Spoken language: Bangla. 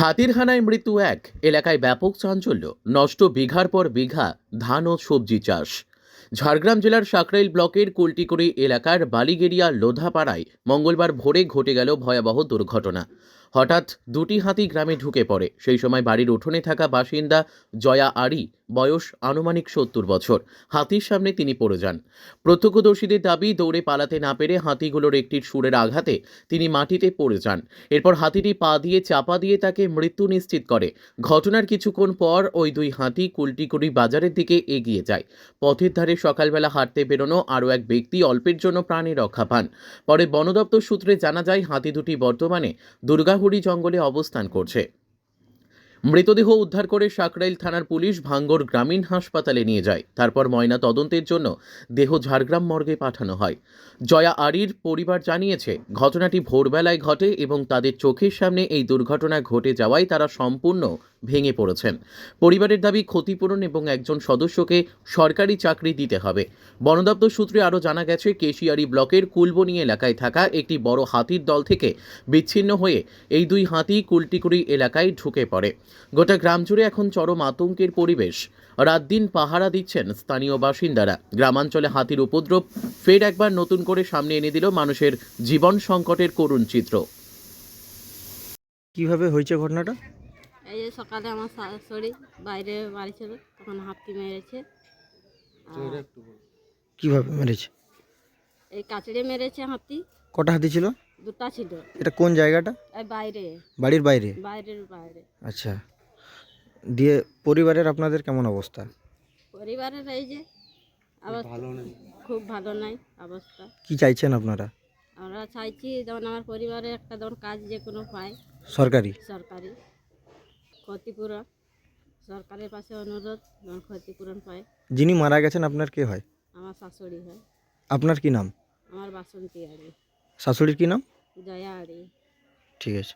হাতির হানায় মৃত্যু এক, এলাকায় ব্যাপক চাঞ্চল্য। নষ্ট বিঘার পর বিঘা, ধান ও সবজি চাষ। ঝাড়গ্রাম জেলার সাকরাইল ব্লকের কুলটিকুড়ি এলাকার বালিগেরিয়া লোধাপাড়ায় মঙ্গলবার ভোরে ঘটে গেল ভয়াবহ দুর্ঘটনা। হঠাৎ দুটি হাতি গ্রামে ঢুকে পড়ে। সেই সময় বাড়ির উঠোনে থাকা বাসিন্দা জয়া আড়ি বয়স আনুমানিক সত্তর বছর। হাতির সামনে তিনি পড়ে যান। প্রত্যক্ষদর্শীদের দাবি, দৌড়ে পালাতে না পেরে হাতিগুলোর একটির সুরের আঘাতে তিনি মাটিতে পড়ে যান। এরপর হাতিটি পা দিয়ে, চাপা দিয়ে তাকে মৃত্যু নিশ্চিত করে। ঘটনার কিছুক্ষণ পর ওই দুই হাতি কুলটিকুড়ি বাজারের দিকে এগিয়ে যায়। পথের ধারে সকালবেলা হাঁটতে বেরোনো আরও এক ব্যক্তি অল্পের জন্য প্রাণে রক্ষা পান। পরে বন দপ্তর সূত্রে জানা যায়, হাতি দুটি বর্তমানে দুর্গাহুড়ি জঙ্গলে অবস্থান করছে। মৃতদেহ উদ্ধার করে সাকরাইল থানার পুলিশ ভাঙ্গর গ্রামীণ হাসপাতালে নিয়ে যায়। তারপর ময়না তদন্তের জন্য দেহ ঝাড়গ্রাম মর্গে পাঠানো হয়। জয়া আরির পরিবার জানিয়েছে, ঘটনাটি ভোরবেলায় ঘটে এবং তাদের চোখের সামনে এই দুর্ঘটনা ঘটে যাওয়ায় তারা সম্পূর্ণ ভেঙে পড়েছেন। পরিবারের দাবি, ক্ষতিপূরণ এবং একজন সদস্যকে সরকারি চাকরি দিতে হবে। বন দপ্তর সূত্রে আরও জানা গেছে, কেশিয়ারি ব্লকের কুলবনি এলাকায় থাকা একটি বড় হাতির দল থেকে বিচ্ছিন্ন হয়ে এই দুই হাতি কুলটিকুড়ি এলাকায় ঢুকে পড়ে। গোটা গ্রাম জুড়ে এখন চরম আতঙ্কের পরিবেশ। রাত দিন পাহারা দিচ্ছেন স্থানীয় বাসিন্দারা। গ্রামাঞ্চলে হাতির উপদ্রব ফের একবার নতুন করে সামনে এনে দিল মানুষের জীবন সংকটের করুণ চিত্র। কীভাবে হয়েছে ঘটনাটা? এই যে সকালে আমার শাশুড়ি বাইরে বাড়ি ছিল তখন হাতি মেরেছে। কীভাবে মেরেছে? এই কাচড়ে মেরেছে হাতি। কটা হাতি ছিল? দুটা ছিল। এটা কোন জায়গাটা? এই বাইরে। বাড়ির বাইরে? বাইরের বাইরে। আচ্ছা। দিয়ে পরিবারের আপনাদের কেমন অবস্থা? পরিবারের এই যে অবস্থা খুব ভালো নাই অবস্থা। কি চাইছেন আপনারা? আমরা চাইছি যেমন আমার পরিবারে একটা যেমন কাজ যে কোনো পায়। সরকারি? সরকারি। ক্ষতিপূরণ। সরকারের পাশে অনুরোধ যেমন ক্ষতিপূরণ পায়। যিনি মারা গেছেন আপনার কে হয়? আমার শাশুড়ি হয়। আপনার কি নাম? আমার বাসন্তী আড়ি শাশুড়ির কি নাম? আড়ি ঠিক আছে।